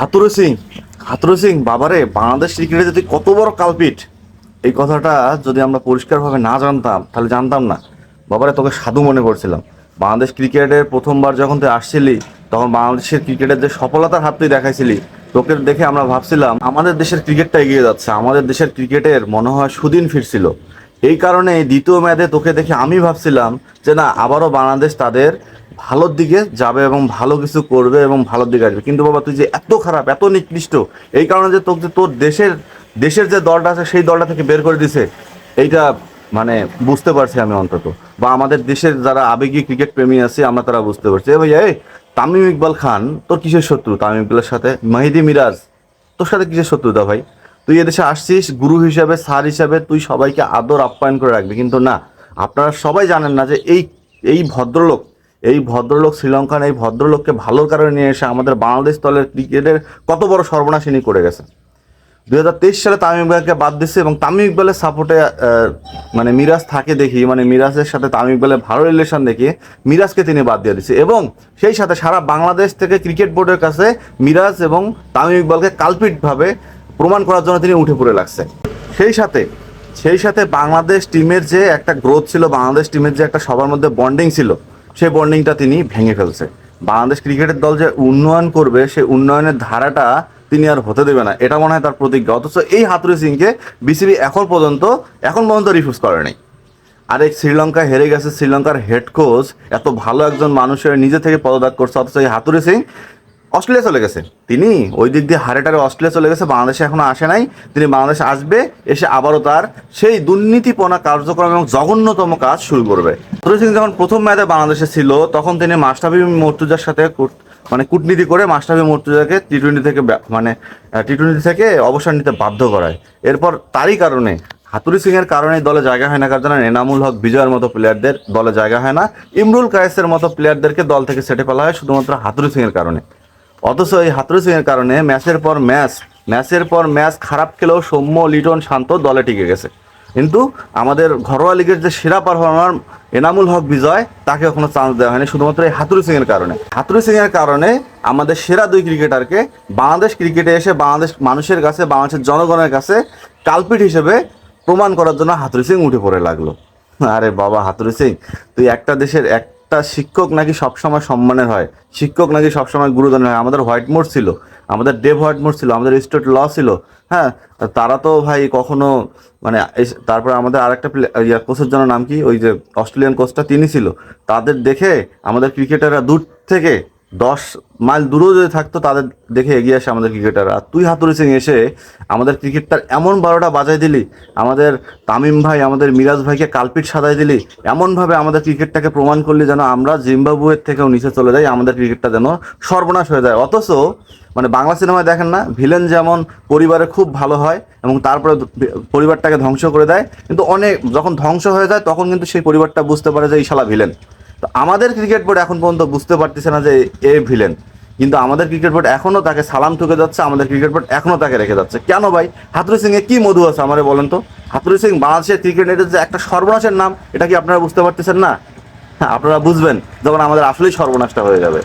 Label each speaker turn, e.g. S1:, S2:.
S1: হাতুরু সিং হাতুরু সিং, বাবারে, বাংলাদেশ ক্রিকেটে যদি কত বড় কালপিট? এই কথাটা যদি আমরা পরিষ্কারভাবে না জানতাম, তাহলে জানতাম না। বাবারে, তোকে সাধু মনে করছিলাম। বাংলাদেশ ক্রিকেটের প্রথমবার যখন তুই আসছিলি, তখন বাংলাদেশের ক্রিকেটের যে সফলতার হাত তুই দেখাইছিলি, তোকে দেখে আমরা ভাবছিলাম, আমাদের দেশের ক্রিকেটটা এগিয়ে যাচ্ছে, আমাদের দেশের ক্রিকেটের মনে হয় সুদিন ফিরছিল। এই কারণে দ্বিতীয় ম্যাচে তোকে দেখে আমি ভাবছিলাম যে না, আবারও বাংলাদেশ তাদের ভালোর দিকে যাবে এবং ভালো কিছু করবে এবং ভালোর দিকে আসবে। কিন্তু বাবা, তুই যে এত খারাপ, এত নিকৃষ্ট, এই কারণে যে তোকে তোর দেশের দেশের যে দলটা আছে, সেই দলটা থেকে বের করে দিছে, এইটা মানে বুঝতে পারছি আমি অন্তত। বা আমাদের দেশের যারা আবেগী ক্রিকেট প্রেমী আছে, আমরা তারা বুঝতে পারছি। এ ভাইয়া, এই তামিম ইকবাল খান, তোর কিসের শত্রু? তামিম ইকবালের সাথে মাহিদি মিরাজ, তোর সাথে কিসের শত্রুতা ভাই? তুই এদেশে আসছিস, গুরু হিসাবে, স্যার হিসাবে, তুই সবাইকে আদর আপ্যায়ন করে রাখবি। কিন্তু না, আপনারা সবাই জানেন না যে এই এই ভদ্রলোক এই ভদ্রলোক শ্রীলঙ্কান, এই ভদ্রলোককে ভালোর কারণে নিয়ে এসে আমাদের বাংলাদেশ দলের ক্রিকেটের কত বড় সর্বনাশ ইনি করে গেছে দু হাজার তেইশ সালে তামিম ইকবালকে বাদ দিচ্ছে এবং তামিম ইকবালের সাপোর্টে মানে মিরাজ থাকে দেখি মানে মিরাজের সাথে তামিম ইকবালের ভালো রিলেশন দেখে, মিরাজকে তিনি বাদ দিয়ে দিচ্ছে এবং সেই সাথে সারা বাংলাদেশ থেকে ক্রিকেট বোর্ডের কাছে মিরাজ এবং তামিম ইকবালকে কালপিটভাবে প্রমাণ করার জন্য তিনি উঠে পড়ে লাগছে। সেই সাথে সেই সাথে বাংলাদেশ টিমের যে একটা গ্রোথ ছিল, বাংলাদেশ টিমের যে একটা সবার মধ্যে বন্ডিং ছিল সেই বন্ডিংটা তিনি ভেঙে ফেলছে। বাংলাদেশ ক্রিকেটের দল যে উন্নয়ন করবে সেই উন্নয়নের ধারাটা তিনি আর হতে দেবে না। এটা মনে হয় তার প্রতিজ্ঞা। অথচ এই হাতুরি সিংকে বিসিবি এখন পর্যন্ত এখন পর্যন্ত রিফিউজ করেনি। আর এই শ্রীলঙ্কা হেরে গেছে। শ্রীলঙ্কার হেড কোচ এত ভালো একজন মানুষের নিজে থেকে পদত্যাগ করছে। অথচ এই হাতুরি সিং অস্ট্রেলিয়া চলে গেছে। তিনি ওই দিক দিয়ে হারেটারে অস্ট্রেলিয়া চলে গেছে, বাংলাদেশে এখনও আসে নাই। তিনি বাংলাদেশে আসবে, এসে আবারও তার সেই দুর্নীতিপনা কার্যক্রম এবং জঘন্যতম কাজ শুরু করবে। হাতুরি সিং যখন প্রথম মেয়াদে বাংলাদেশে ছিল, তখন তিনি মাস্টাফি মর্তুজার সাথে মানে কূটনীতি করে মাস্টাফি মর্তুজাকে টি টোয়েন্টি থেকে মানে টি টোয়েন্টি থেকে অবসর নিতে বাধ্য করায়। এরপর তারই কারণে হাতুরি সিং এর কারণে দলে জায়গা হয় না কারণ জানেন? এনামুল হক বিজয়ের মতো প্লেয়ারদের দলে জায়গা হয় না। ইমরুল কায়েসের মতো প্লেয়ারদেরকে দল থেকে সেটে ফেলা হয় শুধুমাত্র হাতুরি সিং এর কারণে। অথচ এই হাতুরি সিং এর কারণে ম্যাচের পর ম্যাচ, ম্যাচের পর ম্যাচ খারাপ খেলেও সৌম্য, লিটন শান্ত দলে টিকে গেছে। কিন্তু আমাদের ঘরোয়া লিগের যে সেরা পারফর্মার এনামুল হক বিজয়, তাকে এখনও চান্স দেওয়া হয়নি শুধুমাত্র এই হাতুরি সিং এর কারণে। হাতুরি সিংয়ের কারণে আমাদের সেরা দুই ক্রিকেটারকে বাংলাদেশ ক্রিকেটে এসে বাংলাদেশ মানুষের কাছে, বাংলাদেশের জনগণের কাছে কালপিট হিসেবে প্রমাণ করার জন্য হাতুরি সিং উঠে পড়ে লাগল। আরে বাবা হাতুরি সিং, তুই একটা দেশের একটা শিক্ষক নাকি সবসময় সম্মানের হয়? শিক্ষক নাকি সবসময় গুরুদানের হয়? আমাদের হোয়াইট মোড় ছিল, আমাদের ডেভ হোয়াইট মোড় ছিল, আমাদের স্টেট ল ছিল হ্যাঁ? তারা তো ভাই কখনো মানে তারপরে আমাদের আর আরেকটা ইয়া কোচের জন্য নাম কি? ওই যে অস্ট্রেলিয়ান কোচটা তিনি ছিল। তাদের দেখে আমাদের ক্রিকেটাররা দূর থেকে দশ মাইল দূরেও যদি থাকতো, তাদের দেখে এগিয়ে আসে আমাদের ক্রিকেটাররা। আর তুই হাতুড়ি সিং এসে আমাদের ক্রিকেটটার এমন বারোটা বাজাই দিলি, আমাদের তামিম ভাই, আমাদের মিরাজ ভাইকে কালপিট সাজাই দিলি, এমনভাবে আমাদের ক্রিকেটটাকে প্রমাণ করলি যেন আমরা জিম্বাবুয়ের থেকেও নিচে চলে যাই, আমাদের ক্রিকেটটা যেন সর্বনাশ হয়ে যায়। অথচ মানে বাংলা সিনেমায় দেখেন না, ভিলেন যেমন পরিবারে খুব ভালো হয় এবং তারপরে পরিবারটাকে ধ্বংস করে দেয়, কিন্তু অনেক যখন ধ্বংস হয়ে যায়, তখন কিন্তু সেই পরিবারটা বুঝতে পারে যে, এই ভিলেন। তো আমাদের ক্রিকেট বোর্ড এখন পর্যন্ত বুঝতে পারতেছে না যে এ ভিলেন কিন্তু আমাদের ক্রিকেট বোর্ড এখনও তাকে সালাম ঠুকে যাচ্ছে, আমাদের ক্রিকেট বোর্ড এখনও তাকে রেখে যাচ্ছে। কেন ভাই? হাতুরু সিংয়ে কি মধু আছে আমারে বলেন তো? হাতুরু সিং বাংলাদেশের ক্রিকেটের যে একটা সর্বনাশের নাম, এটা কি আপনারা বুঝতে পারতেছেন না? হ্যাঁ আপনারা বুঝবেন যখন আমাদের আসলেই সর্বনাশটা হয়ে যাবে।